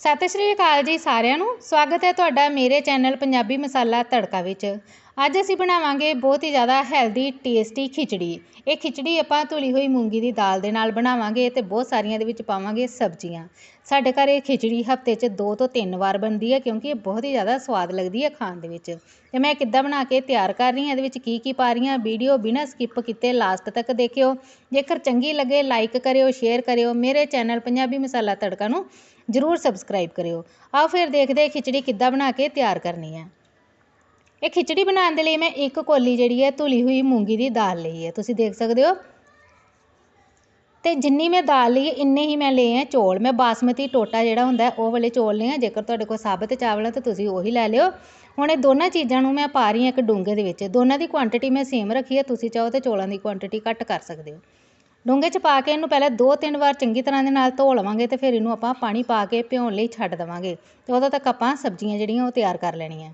ਸਤਿ ਸ਼੍ਰੀ ਅਕਾਲ ਜੀ ਸਾਰਿਆਂ ਨੂੰ। ਸਵਾਗਤ ਹੈ ਤੁਹਾਡਾ ਮੇਰੇ ਚੈਨਲ ਪੰਜਾਬੀ ਮਸਾਲਾ ਤੜਕਾ ਵਿੱਚ। ਅੱਜ ਅਸੀਂ ਬਣਾਵਾਂਗੇ ਬਹੁਤ ਹੀ ਜ਼ਿਆਦਾ ਹੈਲਦੀ ਟੇਸਟੀ ਖਿਚੜੀ। ਇਹ ਖਿਚੜੀ ਆਪਾਂ ਧੁਲੀ ਹੋਈ ਮੂੰਗੀ ਦੀ ਦਾਲ ਦੇ ਨਾਲ ਬਣਾਵਾਂਗੇ ਤੇ ਬਹੁਤ ਸਾਰੀਆਂ ਦੇ ਵਿੱਚ ਪਾਵਾਂਗੇ ਸਬਜ਼ੀਆਂ। ਸਾਡੇ ਘਰ ਇਹ ਖਿਚੜੀ ਹਫ਼ਤੇ 'ਚ ਦੋ ਤੋਂ ਤਿੰਨ ਵਾਰ ਬਣਦੀ ਹੈ ਕਿਉਂਕਿ ਇਹ ਬਹੁਤ ਹੀ ਜ਼ਿਆਦਾ ਸਵਾਦ ਲੱਗਦੀ ਹੈ ਖਾਣ ਦੇ ਵਿੱਚ। ਤੇ ਮੈਂ ਕਿੱਦਾਂ ਬਣਾ ਕੇ ਤਿਆਰ ਕਰ ਰਹੀ ਹਾਂ, ਇਹਦੇ ਵਿੱਚ ਕੀ ਕੀ ਪਾ ਰਹੀ ਹਾਂ ਵੀਡੀਓ ਬਿਨਾਂ ਸਕਿਪ ਕੀਤੇ ਲਾਸਟ ਤੱਕ ਦੇਖਿਓ। ਜੇਕਰ ਚੰਗੀ ਲੱਗੇ ਲਾਈਕ ਕਰਿਓ ਸ਼ੇਅਰ ਕਰਿਓ। ਮੇਰੇ ਚੈਨਲ ਪੰਜਾਬੀ ਮਸਾਲਾ ਤੜਕਾ ਨੂੰ ਜ਼ਰੂਰ ਸਬਸਕ੍ਰਾਈਬ ਕਰਿਓ। ਆਓ ਫਿਰ ਦੇਖਦੇ ਹਾਂ ਖਿਚੜੀ ਕਿੱਦਾਂ ਬਣਾ ਕੇ ਤਿਆਰ ਕਰਨੀ ਹੈ। ਇਹ ਖਿਚੜੀ ਬਣਾਉਣ ਦੇ ਲਈ ਮੈਂ ਇੱਕ ਕੋਲੀ ਜਿਹੜੀ ਹੈ ਧੁਲੀ ਹੋਈ ਮੂੰਗੀ ਦੀ ਦਾਲ ਲਈ ਹੈ। ਤੁਸੀਂ ਦੇਖ ਸਕਦੇ ਹੋ। ਤੇ ਜਿੰਨੀ ਮੈਂ ਦਾਲ ਲਈ ਇੰਨੇ ਹੀ ਮੈਂ ਲਏ ਆ ਚੌਲ। ਮੈਂ ਬਾਸਮਤੀ ਟੋਟਾ ਜਿਹੜਾ ਹੁੰਦਾ ਉਹ ਵਾਲੇ ਚੌਲ ਲਏ ਆ ਜੇਕਰ ਤੁਹਾਡੇ ਕੋਲ ਸਾਬਤ ਚਾਵਲ ਆ ਤਾਂ ਤੁਸੀਂ ਉਹੀ ਲੈ ਲਿਓ। ਹੁਣ ਇਹ ਦੋਨਾਂ ਚੀਜ਼ਾਂ ਨੂੰ ਮੈਂ ਪਾ ਰਹੀ ਹਾਂ ਇੱਕ ਡੂੰਘੇ ਦੇ ਵਿੱਚ। ਦੋਨਾਂ ਦੀ ਕੁਆਂਟੀਟੀ ਮੈਂ ਸੇਮ ਰੱਖੀ ਹੈ। ਤੁਸੀਂ ਚਾਹੋ ਤੇ ਚੌਲਾਂ ਦੀ ਕੁਆਂਟੀਟੀ ਘੱਟ ਕਰ ਸਕਦੇ ਹੋ। ਡੂੰਘੇ 'ਚ ਪਾ ਕੇ ਇਹਨੂੰ ਪਹਿਲਾਂ ਦੋ ਤਿੰਨ ਵਾਰ ਚੰਗੀ ਤਰ੍ਹਾਂ ਦੇ ਨਾਲ ਧੋ ਲਵਾਂਗੇ ਅਤੇ ਫਿਰ ਇਹਨੂੰ ਆਪਾਂ ਪਾਣੀ ਪਾ ਕੇ ਭਿਉਣ ਲਈ ਛੱਡ ਦੇਵਾਂਗੇ ਅਤੇ ਉਦੋਂ ਤੱਕ ਆਪਾਂ ਸਬਜ਼ੀਆਂ ਜਿਹੜੀਆਂ ਉਹ ਤਿਆਰ ਕਰ ਲੈਣੀਆਂ।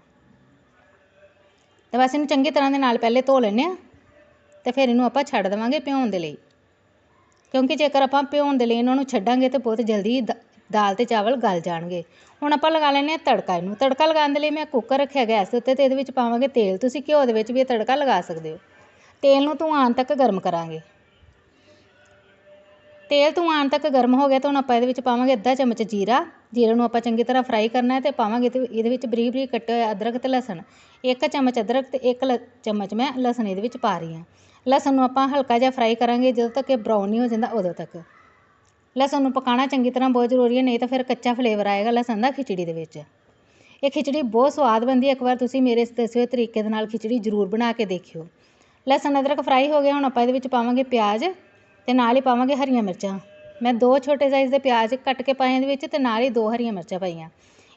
ਤਾਂ ਬਸ ਇਹਨੂੰ ਚੰਗੀ ਤਰ੍ਹਾਂ ਦੇ ਨਾਲ ਪਹਿਲੇ ਧੋ ਲੈਂਦੇ ਹਾਂ ਅਤੇ ਫਿਰ ਇਹਨੂੰ ਆਪਾਂ ਛੱਡ ਦੇਵਾਂਗੇ ਭਿਉਣ ਦੇ ਲਈ। ਕਿਉਂਕਿ ਜੇਕਰ ਆਪਾਂ ਭਿਉਣ ਦੇ ਲਈ ਇਹਨਾਂ ਨੂੰ ਛੱਡਾਂਗੇ ਤਾਂ ਬਹੁਤ ਜਲਦੀ ਦਾਲ ਤੇ ਚਾਵਲ ਗਲ ਜਾਣਗੇ। ਹੁਣ ਆਪਾਂ ਲਗਾ ਲੈਂਦੇ ਆ ਤੜਕਾ ਇਹਨੂੰ। ਤੜਕਾ ਲਗਾਉਣ ਦੇ ਲਈ ਮੈਂ ਕੁੱਕਰ ਰੱਖਿਆ ਗੈਸ ਦੇ ਉੱਤੇ ਤੇ ਇਹਦੇ ਵਿੱਚ ਪਾਵਾਂਗੇ ਤੇਲ। ਤੁਸੀਂ ਘਿਓ ਦੇ ਵਿੱਚ ਵੀ ਇਹ ਤੜਕਾ ਲਗਾ ਸਕਦੇ ਹੋ। ਤੇਲ ਨੂੰ ਧੂਆਂ ਤੱਕ ਗਰਮ ਕਰਾਂਗੇ। ਤੇਲ ਧੂਆਂ ਤੱਕ ਗਰਮ ਹੋ ਗਿਆ ਤਾਂ ਹੁਣ ਆਪਾਂ ਇਹਦੇ ਵਿੱਚ ਪਾਵਾਂਗੇ ਅੱਧਾ ਚਮਚ ਜੀਰਾ। ਜੀਰੇ ਨੂੰ ਆਪਾਂ ਚੰਗੀ ਤਰ੍ਹਾਂ ਫਰਾਈ ਕਰਨਾ ਹੈ ਤੇ ਪਾਵਾਂਗੇ ਤੇ ਇਹਦੇ ਵਿੱਚ ਬਰੀਕ ਬਰੀਕ ਕੱਟੇ ਹੋਏ ਅਦਰਕ ਤੇ ਲਸਣ। ਇੱਕ ਚਮਚ ਅਦਰਕ ਤੇ ਇੱਕ ਚਮਚ ਮੈਂ ਲਸਣ ਇਹਦੇ ਵਿੱਚ ਪਾ ਰਹੀ ਹਾਂ। ਲਸਣ ਨੂੰ ਆਪਾਂ ਹਲਕਾ ਜਿਹਾ ਫਰਾਈ ਕਰਾਂਗੇ ਜਦੋਂ ਤੱਕ ਇਹ ਬਰਾਊਨ ਨਹੀਂ ਹੋ ਜਾਂਦਾ, ਉਦੋਂ ਤੱਕ। ਲਸਣ ਨੂੰ ਪਕਾਉਣਾ ਚੰਗੀ ਤਰ੍ਹਾਂ ਬਹੁਤ ਜ਼ਰੂਰੀ ਹੈ, ਨਹੀਂ ਤਾਂ ਫਿਰ ਕੱਚਾ ਫਲੇਵਰ ਆਏਗਾ ਲਸਣ ਦਾ ਖਿਚੜੀ ਦੇ ਵਿੱਚ। ਇਹ ਖਿਚੜੀ ਬਹੁਤ ਸਵਾਦ ਬਣਦੀ ਹੈ, ਇੱਕ ਵਾਰ ਤੁਸੀਂ ਮੇਰੇ ਇਸ ਦੱਸੇ ਹੋਏ ਤਰੀਕੇ ਦੇ ਨਾਲ ਖਿਚੜੀ ਜ਼ਰੂਰ ਬਣਾ ਕੇ ਦੇਖਿਓ। ਲਸਣ ਅਦਰਕ ਫਰਾਈ ਹੋ ਗਿਆ, ਹੁਣ ਆਪਾਂ ਇਹਦੇ ਵਿੱਚ ਪਾਵਾਂਗੇ ਪਿਆਜ਼। ਅਤੇ ਨਾਲ ਹੀ ਪਾਵਾਂਗੇ ਹਰੀਆਂ ਮਿਰਚਾਂ। ਮੈਂ ਦੋ ਛੋਟੇ ਸਾਈਜ਼ ਦੇ ਪਿਆਜ਼ ਕੱਟ ਕੇ ਪਾਏ ਇਹਦੇ ਵਿੱਚ ਅਤੇ ਨਾਲ ਹੀ ਦੋ ਹਰੀਆਂ ਮਿਰਚਾਂ ਪਾਈਆਂ।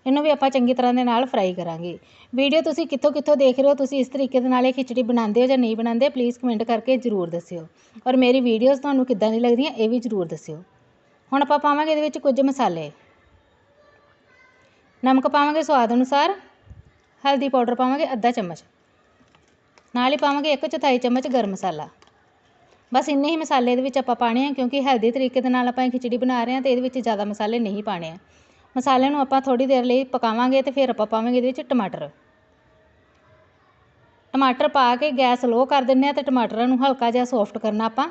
ਇਹਨੂੰ ਵੀ ਆਪਾਂ ਚੰਗੀ ਤਰ੍ਹਾਂ ਦੇ ਨਾਲ ਫਰਾਈ ਕਰਾਂਗੇ। ਵੀਡੀਓ ਤੁਸੀਂ ਕਿੱਥੋਂ ਕਿੱਥੋਂ ਦੇਖ ਰਹੇ ਹੋ, ਤੁਸੀਂ ਇਸ ਤਰੀਕੇ ਦੇ ਨਾਲ ਇਹ ਖਿਚੜੀ ਬਣਾਉਂਦੇ ਹੋ ਜਾਂ ਨਹੀਂ ਬਣਾਉਂਦੇ ਪਲੀਜ਼ ਕਮੈਂਟ ਕਰਕੇ ਜ਼ਰੂਰ ਦੱਸਿਓ। ਔਰ ਮੇਰੀ ਵੀਡੀਓਜ਼ ਤੁਹਾਨੂੰ ਕਿੱਦਾਂ ਦੀ ਲੱਗਦੀਆਂ, ਇਹ ਵੀ ਜ਼ਰੂਰ ਦੱਸਿਓ। ਹੁਣ ਆਪਾਂ ਪਾਵਾਂਗੇ ਇਹਦੇ ਵਿੱਚ ਕੁਝ ਮਸਾਲੇ। ਨਮਕ ਪਾਵਾਂਗੇ ਸਵਾਦ ਅਨੁਸਾਰ, ਹਲਦੀ ਪਾਊਡਰ ਪਾਵਾਂਗੇ ਅੱਧਾ ਚਮਚ। ਨਾਲ ਹੀ ਪਾਵਾਂਗੇ ਇੱਕ ਚੌਥਾਈ ਚਮਚ ਗਰਮ ਮਸਾਲਾ। ਬਸ ਇੰਨੇ ਹੀ ਮਸਾਲੇ ਇਹਦੇ ਵਿੱਚ ਆਪਾਂ ਪਾਉਣੇ ਆ, ਕਿਉਂਕਿ ਹੈਲਦੀ ਤਰੀਕੇ ਦੇ ਨਾਲ ਆਪਾਂ ਇਹ ਖਿਚੜੀ ਬਣਾ ਰਹੇ ਹਾਂ ਅਤੇ ਇਹਦੇ ਵਿੱਚ ਜ਼ਿਆਦਾ ਮਸਾਲੇ ਨਹੀਂ ਪਾਉਣੇ ਆ। ਮਸਾਲੇ ਨੂੰ ਆਪਾਂ ਥੋੜ੍ਹੀ ਦੇਰ ਲਈ ਪਕਾਵਾਂਗੇ ਅਤੇ ਫਿਰ ਆਪਾਂ ਪਾਵਾਂਗੇ ਇਹਦੇ ਵਿੱਚ ਟਮਾਟਰ। ਟਮਾਟਰ ਪਾ ਕੇ ਗੈਸ ਲੋ ਕਰ ਦਿੰਨੇ ਆ ਤੇ ਟਮਾਟਰਾਂ ਨੂੰ ਹਲਕਾ ਜਿਹਾ ਸੌਫਟ ਕਰਨਾ ਆਪਾਂ।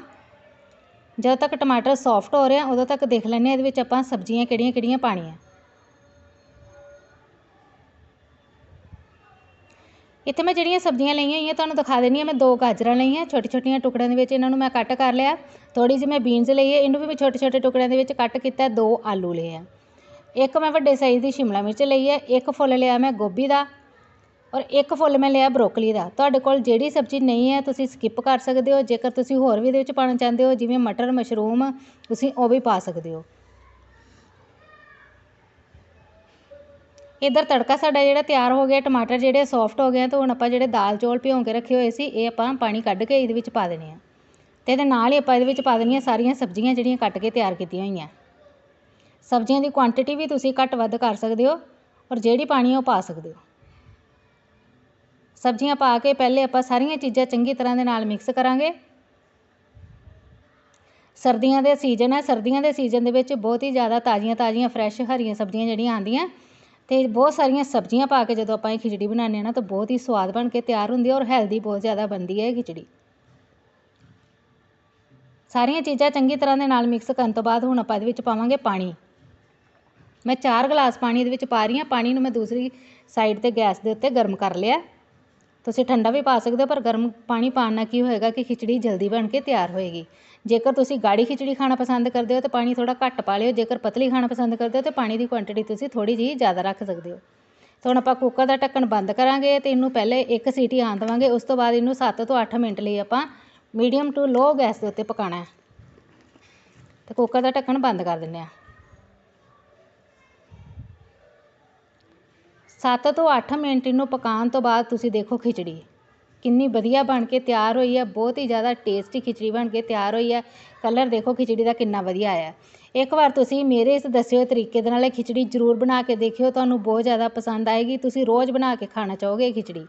ਜਦੋਂ ਤੱਕ ਟਮਾਟਰ ਸੌਫਟ ਹੋ ਰਿਹਾ ਉਦੋਂ ਤੱਕ ਦੇਖ ਲੈਂਦੇ ਆ ਇਹਦੇ ਵਿੱਚ ਆਪਾਂ ਸਬਜ਼ੀਆਂ ਕਿਹੜੀਆਂ ਕਿਹੜੀਆਂ ਪਾਣੀਆਂ ਇੱਥੇ ਮੈਂ ਜਿਹੜੀਆਂ ਸਬਜ਼ੀਆਂ ਲਈਆਂ ਹੋਈਆਂ ਤੁਹਾਨੂੰ ਦਿਖਾ ਦਿੰਦੀ ਹਾਂ। ਮੈਂ ਦੋ ਗਾਜਰਾਂ ਲਈਆਂ ਛੋਟੀ ਛੋਟੀਆਂ ਟੁਕੜਿਆਂ ਦੇ ਵਿੱਚ ਇਹਨਾਂ ਨੂੰ ਮੈਂ ਕੱਟ ਕਰ ਲਿਆ। ਥੋੜ੍ਹੀ ਜਿਹੀ ਮੈਂ ਬੀਨਸ ਲਈ ਹੈ, ਇਹਨੂੰ ਵੀ ਮੈਂ ਛੋਟੇ ਛੋਟੇ ਟੁਕੜਿਆਂ ਦੇ ਵਿੱਚ ਕੱਟ ਕੀਤਾ, ਦੋ ਆਲੂ ਲਏ ਆ। ਇੱਕ ਮੈਂ ਵੱਡੇ ਸਾਈਜ਼ ਦੀ ਸ਼ਿਮਲਾ ਮਿਰਚ ਲਈ ਹੈ, ਇੱਕ ਫੁੱਲ ਲਿਆ ਮੈਂ ਗੋਭੀ ਦਾ ਔਰ ਇੱਕ ਫੁੱਲ ਮੈਂ ਲਿਆ ਬਰੋਕਲੀ ਦਾ। ਤੁਹਾਡੇ ਕੋਲ ਜਿਹੜੀ ਸਬਜ਼ੀ ਨਹੀਂ ਹੈ, ਤੁਸੀਂ ਸਕਿਪ ਕਰ ਸਕਦੇ ਹੋ। ਜੇਕਰ ਤੁਸੀਂ ਹੋਰ ਵੀ ਇਹਦੇ ਵਿੱਚ ਪਾਉਣਾ ਚਾਹੁੰਦੇ ਹੋ, ਜਿਵੇਂ ਮਟਰ, ਮਸ਼ਰੂਮ, ਤੁਸੀਂ ਉਹ ਵੀ ਪਾ ਸਕਦੇ ਹੋ। ਇੱਧਰ ਤੜਕਾ ਸਾਡਾ ਜਿਹੜਾ ਤਿਆਰ ਹੋ ਗਿਆ, ਟਮਾਟਰ ਜਿਹੜੇ ਸੌਫਟ ਹੋ ਗਏ ਤਾਂ ਹੁਣ ਆਪਾਂ ਜਿਹੜੇ ਦਾਲ ਚੌਲ ਭਿਉਂ ਕੇ ਰੱਖੇ ਹੋਏ ਸੀ, ਇਹ ਆਪਾਂ ਪਾਣੀ ਕੱਢ ਕੇ ਇਹਦੇ ਵਿੱਚ ਪਾ ਦੇਣੇ ਆ। ਤੇ ਇਹਦੇ ਨਾਲ ਹੀ ਆਪਾਂ ਇਹਦੇ ਵਿੱਚ ਪਾ ਦੇਣੀਆਂ ਸਾਰੀਆਂ ਸਬਜ਼ੀਆਂ ਜਿਹੜੀਆਂ ਕੱਟ ਕੇ ਤਿਆਰ ਕੀਤੀਆਂ ਹੋਈਆਂ। ਸਬਜ਼ੀਆਂ ਦੀ ਕੁਆਂਟੀਟੀ ਵੀ ਤੁਸੀਂ ਘੱਟ ਵੱਧ ਕਰ ਸਕਦੇ ਹੋ ਔਰ ਜਿਹੜੀ ਪਾਣੀ ਉਹ ਪਾ ਸਕਦੇ ਹੋ। ਸਬਜ਼ੀਆਂ ਪਾ ਕੇ ਪਹਿਲੇ ਆਪਾਂ ਸਾਰੀਆਂ ਚੀਜ਼ਾਂ ਚੰਗੀ ਤਰ੍ਹਾਂ ਦੇ ਨਾਲ ਮਿਕਸ ਕਰਾਂਗੇ। ਸਰਦੀਆਂ ਦੇ ਸੀਜ਼ਨ ਹੈ ਸਰਦੀਆਂ ਦੇ ਸੀਜ਼ਨ ਦੇ ਵਿੱਚ ਬਹੁਤ ਹੀ ਜ਼ਿਆਦਾ ਤਾਜ਼ੀਆਂ ਤਾਜ਼ੀਆਂ ਫਰੈਸ਼ ਹਰੀਆਂ ਸਬਜ਼ੀਆਂ ਜਿਹੜੀਆਂ ਆਉਂਦੀਆਂ ਅਤੇ ਬਹੁਤ ਸਾਰੀਆਂ ਸਬਜ਼ੀਆਂ ਪਾ ਕੇ ਜਦੋਂ ਆਪਾਂ ਇਹ ਖਿਚੜੀ ਬਣਾਉਂਦੇ ਹਾਂ ਨਾ ਤਾਂ ਬਹੁਤ ਹੀ ਸਵਾਦ ਬਣ ਕੇ ਤਿਆਰ ਹੁੰਦੀ ਹੈ ਔਰ ਹੈਲਦੀ ਬਹੁਤ ਜ਼ਿਆਦਾ ਬਣਦੀ ਹੈ ਇਹ ਖਿਚੜੀ। ਸਾਰੀਆਂ ਚੀਜ਼ਾਂ ਚੰਗੀ ਤਰ੍ਹਾਂ ਦੇ ਨਾਲ ਮਿਕਸ ਕਰਨ ਤੋਂ ਬਾਅਦ ਹੁਣ ਆਪਾਂ ਇਹਦੇ ਵਿੱਚ ਪਾਵਾਂਗੇ ਪਾਣੀ। ਮੈਂ ਚਾਰ ਗਲਾਸ ਪਾਣੀ ਇਹਦੇ ਵਿੱਚ ਪਾ ਰਹੀ ਹਾਂ, ਪਾਣੀ ਨੂੰ ਮੈਂ ਦੂਸਰੀ ਸਾਈਡ ਤੇ ਗੈਸ ਦੇ ਉੱਤੇ ਗਰਮ ਕਰ ਲਿਆ। ਤੁਸੀਂ ਠੰਡਾ ਵੀ ਪਾ ਸਕਦੇ ਹੋ, ਪਰ ਗਰਮ ਪਾਣੀ ਪਾਉਣ ਨਾਲ ਕੀ ਹੋਏਗਾ ਕਿ ਖਿਚੜੀ ਜਲਦੀ ਬਣ ਕੇ ਤਿਆਰ ਹੋਏਗੀ। ਜੇਕਰ ਤੁਸੀਂ ਗਾੜੀ ਖਿਚੜੀ ਖਾਣਾ ਪਸੰਦ ਕਰਦੇ ਹੋ, ਤਾਂ ਪਾਣੀ ਥੋੜ੍ਹਾ ਘੱਟ ਪਾ ਲਿਓ। ਜੇਕਰ ਪਤਲੀ ਖਾਣਾ ਪਸੰਦ ਕਰਦੇ ਹੋ, ਤਾਂ ਪਾਣੀ ਦੀ ਕੁਆਂਟਿਟੀ ਤੁਸੀਂ ਥੋੜ੍ਹੀ ਜਿਹੀ ਜ਼ਿਆਦਾ ਰੱਖ ਸਕਦੇ ਹੋ। ਤਾਂ ਹੁਣ ਆਪਾਂ ਕੁੱਕਰ ਦਾ ਢੱਕਣ ਬੰਦ ਕਰਾਂਗੇ ਅਤੇ ਇਹਨੂੰ ਪਹਿਲੇ ਇੱਕ ਸੀਟੀ ਆਉਣ ਦੇਵਾਂਗੇ। ਉਸ ਤੋਂ ਬਾਅਦ ਇਹਨੂੰ ਸੱਤ ਤੋਂ ਅੱਠ ਮਿੰਟ ਲਈ ਆਪਾਂ ਮੀਡੀਅਮ ਟੂ ਲੋਅ ਗੈਸ ਦੇ ਉੱਤੇ ਪਕਾਉਣਾ ਹੈ। ਤੇ ਕੁੱਕਰ ਦਾ ਢੱਕਣ ਬੰਦ ਕਰ ਦਿੰਦੇ ਹਾਂ। ਸੱਤ ਤੋਂ ਅੱਠ ਮਿੰਟ ਇਹਨੂੰ ਪਕਾਉਣ ਤੋਂ ਬਾਅਦ ਤੁਸੀਂ ਦੇਖੋ ਖਿਚੜੀ। ਕਿੰਨੀ ਵਧੀਆ ਬਣ ਕੇ ਤਿਆਰ ਹੋਈ ਹੈ, ਬਹੁਤ ਹੀ ਜ਼ਿਆਦਾ ਟੇਸਟੀ ਖਿਚੜੀ ਬਣ ਕੇ ਤਿਆਰ ਹੋਈ ਹੈ। ਕਲਰ ਦੇਖੋ ਖਿਚੜੀ ਦਾ ਕਿੰਨਾ ਵਧੀਆ ਆਇਆ। ਇੱਕ ਵਾਰ ਤੁਸੀਂ ਮੇਰੇ ਇਸ ਦੱਸੇ ਹੋਏ ਤਰੀਕੇ ਦੇ ਨਾਲ ਇਹ ਖਿਚੜੀ ਜ਼ਰੂਰ ਬਣਾ ਕੇ ਦੇਖਿਓ, ਤੁਹਾਨੂੰ ਬਹੁਤ ਜ਼ਿਆਦਾ ਪਸੰਦ ਆਏਗੀ। ਤੁਸੀਂ ਰੋਜ਼ ਬਣਾ ਕੇ ਖਾਣਾ ਚਾਹੋਗੇ ਇਹ ਖਿਚੜੀ।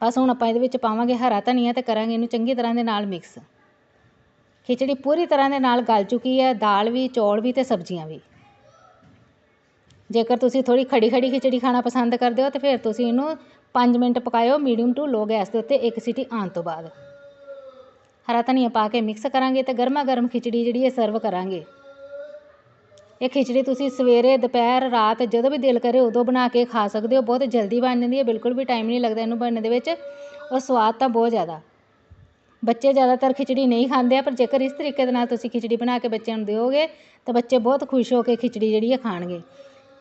ਬਸ ਹੁਣ ਆਪਾਂ ਇਹਦੇ ਵਿੱਚ ਪਾਵਾਂਗੇ ਹਰਾ ਧਨੀਆ ਤੇ ਕਰਾਂਗੇ ਇਹਨੂੰ ਚੰਗੀ ਤਰ੍ਹਾਂ ਦੇ ਨਾਲ ਮਿਕਸ ਖਿਚੜੀ ਪੂਰੀ ਤਰ੍ਹਾਂ ਦੇ ਨਾਲ ਗਲ ਚੁੱਕੀ ਹੈ, ਦਾਲ ਵੀ, ਚੌਲ ਵੀ ਤੇ ਸਬਜ਼ੀਆਂ ਵੀ। ਜੇਕਰ ਤੁਸੀਂ ਥੋੜ੍ਹੀ ਖੜ੍ਹੀ ਖੜ੍ਹੀ ਖਿਚੜੀ ਖਾਣਾ ਪਸੰਦ ਕਰਦੇ ਹੋ, ਤਾਂ ਫਿਰ ਤੁਸੀਂ ਇਹਨੂੰ ਪੰਜ ਮਿੰਟ ਪਕਾਇਓ ਮੀਡੀਅਮ ਟੂ ਲੋਅ ਗੈਸ ਦੇ ਉੱਤੇ ਇੱਕ ਸੀਟੀ ਆਉਣ ਤੋਂ ਬਾਅਦ। ਹਰਾ ਧਨੀਆ ਪਾ ਕੇ ਮਿਕਸ ਕਰਾਂਗੇ ਅਤੇ ਗਰਮਾ ਗਰਮ ਖਿਚੜੀ ਜਿਹੜੀ ਹੈ ਸਰਵ ਕਰਾਂਗੇ। ਇਹ ਖਿਚੜੀ ਤੁਸੀਂ ਸਵੇਰੇ, ਦੁਪਹਿਰ, ਰਾਤ ਜਦੋਂ ਵੀ ਦਿਲ ਕਰੇ ਉਦੋਂ ਬਣਾ ਕੇ ਖਾ ਸਕਦੇ ਹੋ। ਬਹੁਤ ਜਲਦੀ ਬਣ ਜਾਂਦੀ ਹੈ, ਬਿਲਕੁਲ ਵੀ ਟਾਈਮ ਨਹੀਂ ਲੱਗਦਾ ਇਹਨੂੰ ਬਣਨ ਦੇ ਵਿੱਚ। ਔਰ ਸਵਾਦ ਤਾਂ ਬਹੁਤ ਜ਼ਿਆਦਾ। ਬੱਚੇ ਜ਼ਿਆਦਾਤਰ ਖਿਚੜੀ ਨਹੀਂ ਖਾਂਦੇ ਆ, ਪਰ ਜੇਕਰ ਇਸ ਤਰੀਕੇ ਦੇ ਨਾਲ ਤੁਸੀਂ ਖਿਚੜੀ ਬਣਾ ਕੇ ਬੱਚਿਆਂ ਨੂੰ ਦਿਓਗੇ, ਤਾਂ ਬੱਚੇ ਬਹੁਤ ਖੁਸ਼ ਹੋ ਕੇ ਖਿਚੜੀ ਜਿਹੜੀ ਹੈ ਖਾਣਗੇ।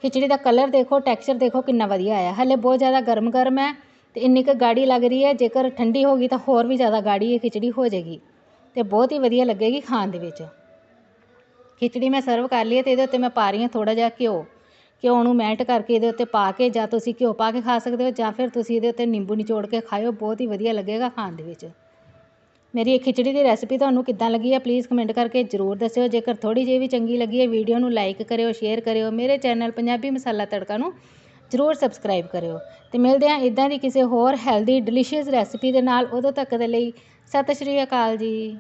ਖਿਚੜੀ ਦਾ ਕਲਰ ਦੇਖੋ ਟੈਕਸਚਰ ਦੇਖੋ ਕਿੰਨਾ ਵਧੀਆ ਆਇਆ। ਹਾਲੇ ਬਹੁਤ ਜ਼ਿਆਦਾ ਗਰਮ ਗਰਮ ਹੈ ਅਤੇ ਇੰਨੀ ਕੁ ਗਾੜੀ ਲੱਗ ਰਹੀ ਹੈ। ਜੇਕਰ ਠੰਡੀ ਹੋ ਗਈ ਤਾਂ ਹੋਰ ਵੀ ਜ਼ਿਆਦਾ ਗਾੜੀ ਇਹ ਖਿਚੜੀ ਹੋ ਜਾਏਗੀ ਅਤੇ ਬਹੁਤ ਹੀ ਵਧੀਆ ਲੱਗੇਗੀ ਖਾਣ ਦੇ ਵਿੱਚ। ਖਿਚੜੀ ਮੈਂ ਸਰਵ ਕਰ ਲਈ ਹੈ ਤੇ ਇਹਦੇ ਉੱਤੇ ਮੈਂ ਪਾ ਰਹੀ ਹਾਂ ਥੋੜ੍ਹਾ ਜਿਹਾ ਘਿਓ। ਘਿਓ ਨੂੰ ਮੈਲਟ ਕਰਕੇ ਇਹਦੇ ਉੱਤੇ ਪਾ ਕੇ ਜਾਂ ਤੁਸੀਂ ਘਿਓ ਪਾ ਕੇ ਖਾ ਸਕਦੇ ਹੋ ਜਾਂ ਫਿਰ ਤੁਸੀਂ ਇਹਦੇ ਉੱਤੇ ਨਿੰਬੂ ਨਿਚੋੜ ਕੇ ਖਾਇਓ। ਬਹੁਤ ਹੀ ਵਧੀਆ ਲੱਗੇਗਾ ਖਾਣ ਦੇ ਵਿੱਚ। ਮੇਰੀ ਇਹ ਖਿਚੜੀ ਦੀ ਰੈਸਪੀ ਤੁਹਾਨੂੰ ਕਿੱਦਾਂ ਲੱਗੀ ਹੈ ਪਲੀਜ਼ ਕਮੈਂਟ ਕਰਕੇ ਜ਼ਰੂਰ ਦੱਸਿਓ। ਜੇਕਰ ਥੋੜ੍ਹੀ ਜਿਹੀ ਵੀ ਚੰਗੀ ਲੱਗੀ ਹੈ ਵੀਡੀਓ ਨੂੰ ਲਾਈਕ ਕਰਿਓ ਸ਼ੇਅਰ ਕਰਿਓ, ਮੇਰੇ ਚੈਨਲ ਪੰਜਾਬੀ ਮਸਾਲਾ ਤੜਕਾ ਨੂੰ ਜ਼ਰੂਰ ਸਬਸਕ੍ਰਾਈਬ ਕਰਿਓ। ਅਤੇ ਮਿਲਦੇ ਹਾਂ ਇਦਾਂ ਦੀ ਕਿਸੇ ਹੋਰ ਹੈਲਦੀ ਡਿਲੀਸ਼ੀਅਸ ਰੈਸਪੀ ਦੇ ਨਾਲ ਉਦੋਂ ਤੱਕ ਦੇ ਲਈ, ਸਤਿ ਸ਼੍ਰੀ ਅਕਾਲ ਜੀ।